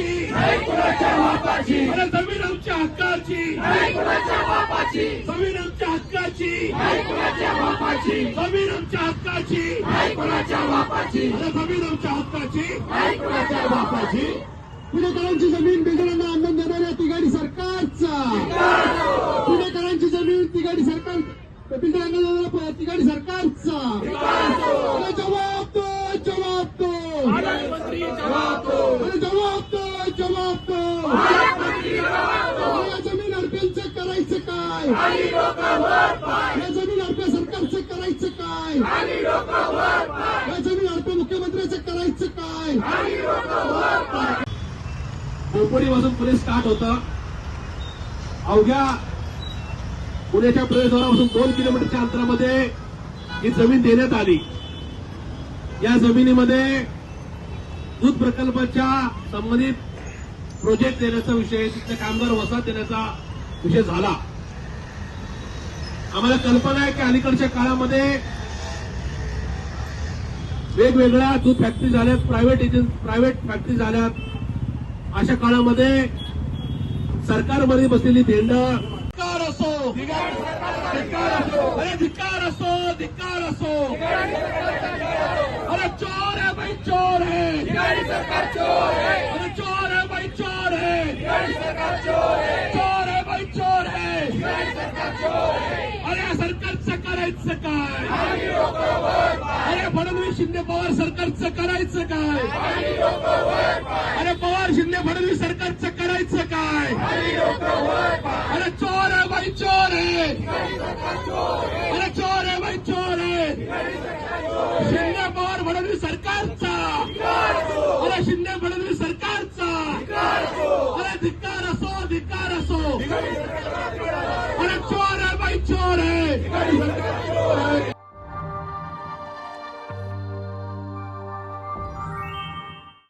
हक्काची अरे जमीन आमच्या हक्काची. जमीन आमच्या हक्काची. जमीन आमच्या हक्काची. अरे जमीन आमच्या हक्काची. पुणेकरांची जमीन बिघडांना आंदोलन देणाऱ्या तिघाडी सरकारचा. पुणेकरांची जमीन तिघाडी सरकार बिघडांना देणाऱ्या तिघाडी सरकारचा. जबाब दो जबाब दो. जवाब दो. दो या जमीन हडप्यांचं करायचं काय? या जमीन हडप्या सरकारचं करायचं काय? या जमीन हडप्या मुख्यमंत्र्याचं करायचं काय? पासून पुणे स्टार्ट होतं. अवघ्या पुण्याच्या प्रवेशद्वारापासून दोन किलोमीटरच्या अंतरामध्ये ही जमीन देण्यात आली. या जमिनीमध्ये दूध प्रकल्पाच्या संबंधित प्रोजेक्ट देण्याचा विषय तिथले कामगार वसाहत देण्याचा विषय झाला. आम्हाला कल्पना आहे की अलीकडच्या काळामध्ये वेगवेगळ्या दूध फॅक्टरी झाल्यात प्रायव्हेट एजन्स प्रायव्हेट फॅक्टरी झाल्यात अशा काळामध्ये सरकारमध्ये बसलेली धेंड धिक्कार असो अरे धिक्कार असो धिक्कार असो. अरे चोर है भाई चोर है अरे चोर है भाई चोर है सरकार चोर है चोर है भाई चोर है अरे सरकारचं करायचं काय? अरे फडणवीस शिंदे पवार सरकारचं करायचं काय? अरे पवार शिंदे फडणवीस सरकारचं करायचं काय? अरे चोर आहे भाई चोर. आहे अरे चोर आहे भाई चोर. आहे शिंदे पवार फडणवीस सरकारचा. अरे Shinde Fadnavis de cara só, de cara só. Ora chora, vai chorar.